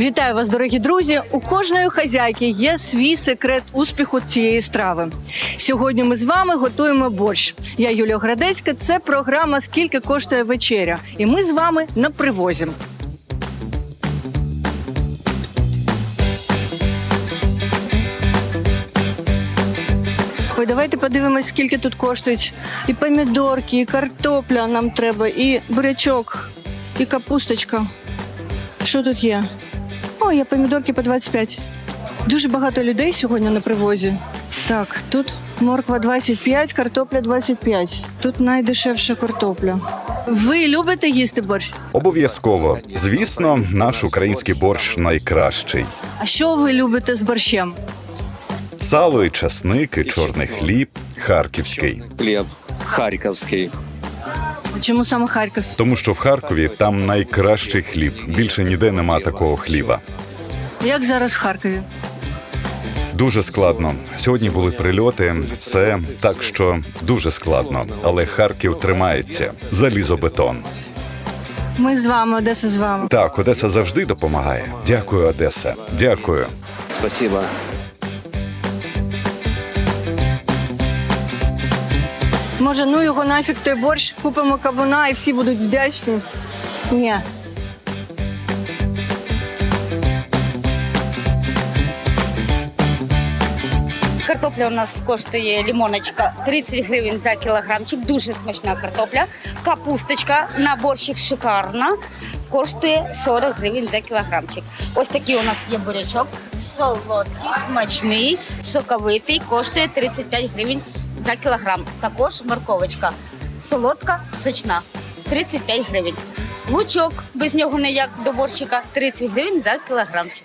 Вітаю вас, дорогі друзі! У кожної хазяйки є свій секрет успіху цієї страви. Сьогодні ми з вами готуємо борщ. Я Юлія Градецька. Це програма Скільки коштує вечеря. І ми з вами на привозі. Ой, давайте подивимось, скільки тут коштують і помідорки, і картопля нам треба, і бурячок, і капусточка. Що тут є? О, є помідорки по 25. Дуже багато людей сьогодні на привозі. Так, тут морква 25, картопля 25. Тут найдешевша картопля. Ви любите їсти борщ? Обов'язково. Звісно, наш український борщ найкращий. А що ви любите з борщем? Сало і часник, і чорний хліб, харківський. хліб харківський. Чому саме Харків? Тому що в Харкові там найкращий хліб. Більше ніде нема такого хліба. Як зараз в Харкові? Дуже складно. Сьогодні були прильоти. Це так, що дуже складно. Але Харків тримається. Залізобетон. Ми з вами, Одеса з вами. Так, Одеса завжди допомагає. Дякую, Одеса. Дякую. Спасибо. Може, ну його нафіг той борщ, купимо кавуна і всі будуть вдячні. Ні. Картопля у нас коштує лімоночка 30 гривень за кілограмчик. Дуже смачна картопля. Капусточка на борщик шикарна. Коштує 40 гривень за кілограмчик. Ось такий у нас є бурячок. Солодкий, смачний, соковитий. Коштує 35 гривень за кілограм. Також морковочка. Солодка, сочна. 35 гривень. Лучок без нього ніяк до борщика 30 гривень за кілограмчик.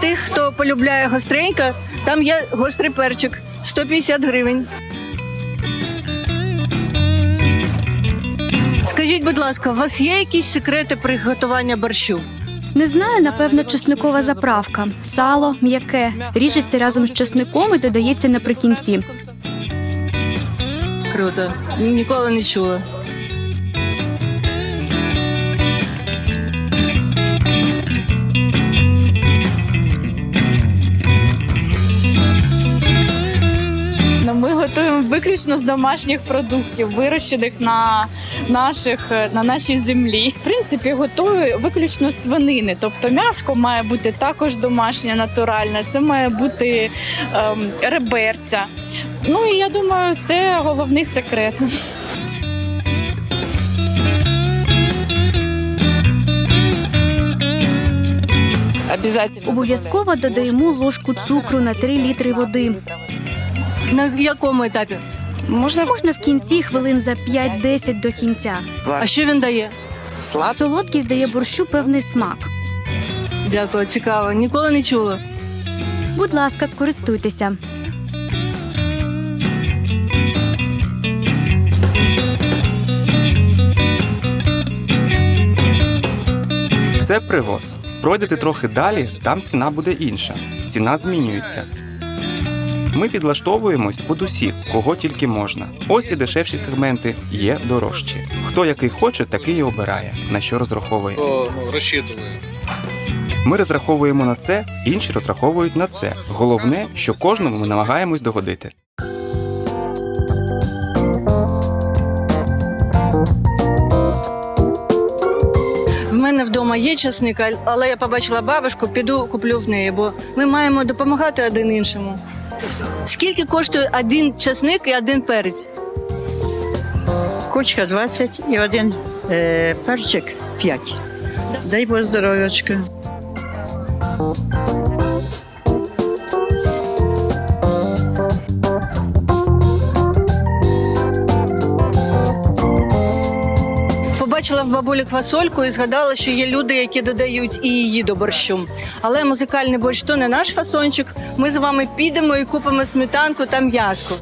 Тих, хто полюбляє гостренько, там є гострий перчик 150 гривень. Скажіть, будь ласка, у вас є якісь секрети приготування борщу? Не знаю, напевно, чесникова заправка. Сало м'яке ріжеться разом з чесником і додається наприкінці. Круто. Ніколи не чула. Виключно з домашніх продуктів, вирощених на наших на нашій землі. В принципі, готую виключно свинини. Тобто м'яско має бути також домашнє, натуральне. Це має бути ем, реберця. Ну і я думаю, це головний секрет. Обов'язково додаємо ложку цукру на 3 літри води. На якому етапі? Можна в кінці хвилин за 5-10 до кінця. А що він дає? Солодкість дає борщу певний смак. Дякую, цікаво. Ніколи не чула. Будь ласка, користуйтеся. Це привоз. Пройдете трохи далі, там ціна буде інша. Ціна змінюється. Ми підлаштовуємось під усіх, кого тільки можна. Ось і дешевші сегменти є дорожчі. Хто який хоче, такий і обирає, на що розраховує. Ну, розчитує. Ми розраховуємо на це, інші розраховують на це. Головне, що кожному ми намагаємось догодити. В мене вдома є часник, але я побачила бабушку, піду куплю в неї, бо ми маємо допомагати один іншому. Скільки коштує один часник і один перець? Кучка 20 і один е, перчик 5. Дай Бог здоров'ячка. Побачила в бабулі квасольку і згадала, що є люди, які додають і її до борщу. Але музикальний борщ то не наш фасончик. Ми з вами підемо і купимо сметанку та м'язку.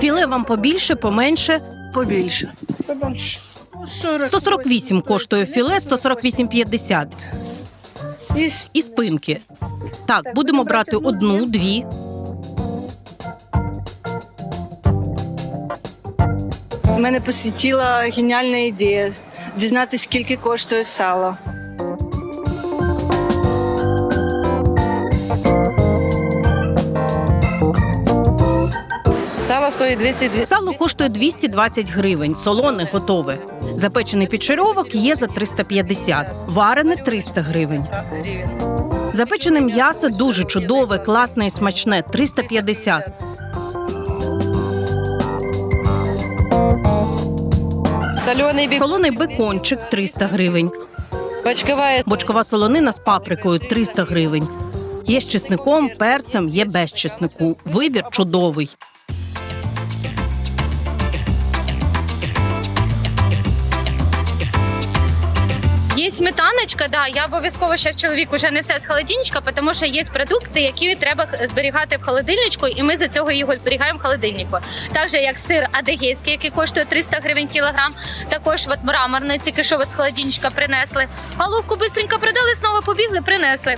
Філе вам побільше, поменше. Побільше. Побольше. 40. 148 коштує філе, 148,50. І І спинки. Так, будемо брати одну, дві. мене посвітила геніальна ідея дізнатися, скільки коштує сало. Сало стоїть 200 Сало коштує 220 гривень, солоне готове. Запечений підшаровок є за 350, варене 300 гривень. Запечене м'ясо дуже чудове, класне і смачне 350. Солений бік. Солоний бекончик 300 гривень. Бочкова Бочкова солонина з паприкою 300 гривень. Є з чесником, перцем, є без чеснику. Вибір чудовий. Є сметаночка, да. Я обов'язково зараз чоловік уже несе з холодильничка, тому що є продукти, які треба зберігати в холодильничку, і ми за цього його зберігаємо в холодильнику. Так як сир адегейський, який коштує 300 гривень кілограм, також от мраморний, тільки що от з холодильничка принесли. Головку бистренько продали, знову побігли, принесли.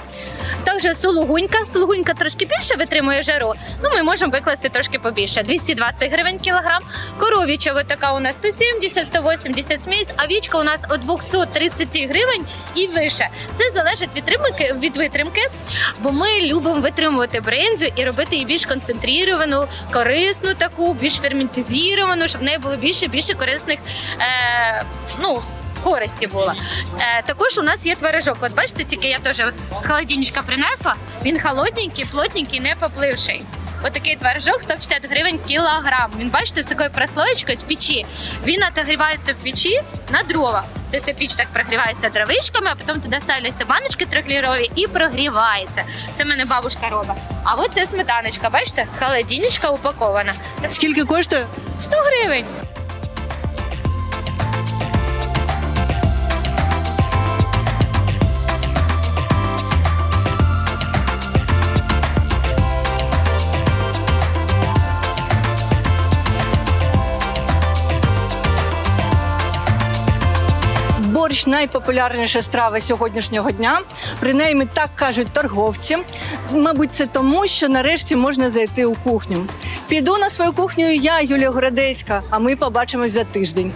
Також сулугунька. Сулугунька трошки більше витримує жару. Ну, ми можемо викласти трошки побільше. 220 гривень кілограм. Коровіча така у нас 170, 180 смісь, а вічка у нас от 230 гривень і вище. Це залежить від витримки, від витримки, бо ми любимо витримувати бринзу і робити її більш концентріровану, корисну таку, більш ферментизовану, щоб в неї було більше більше корисних. Е, ну, Користі було. Е, також у нас є творожок. От бачите, тільки я теж з холодильничка принесла. Він холодненький, плотненький, не попливший. Отакий творожок 150 гривень кілограм. Він бачите з такою прослоєчкою з печі. Він отогрівається в печі на дрова. Тобто піч так прогрівається травичками, а потім туди ставляться баночки трихлірові і прогрівається. Це в мене бабушка робить. А от це сметаночка, бачите, з холодильничка упакована. Скільки коштує? 100 гривень. Борщ найпопулярніша страва сьогоднішнього дня. Принаймні так кажуть торговці. Мабуть, це тому, що нарешті можна зайти у кухню. Піду на свою кухню і я, Юлія Городецька, а ми побачимось за тиждень.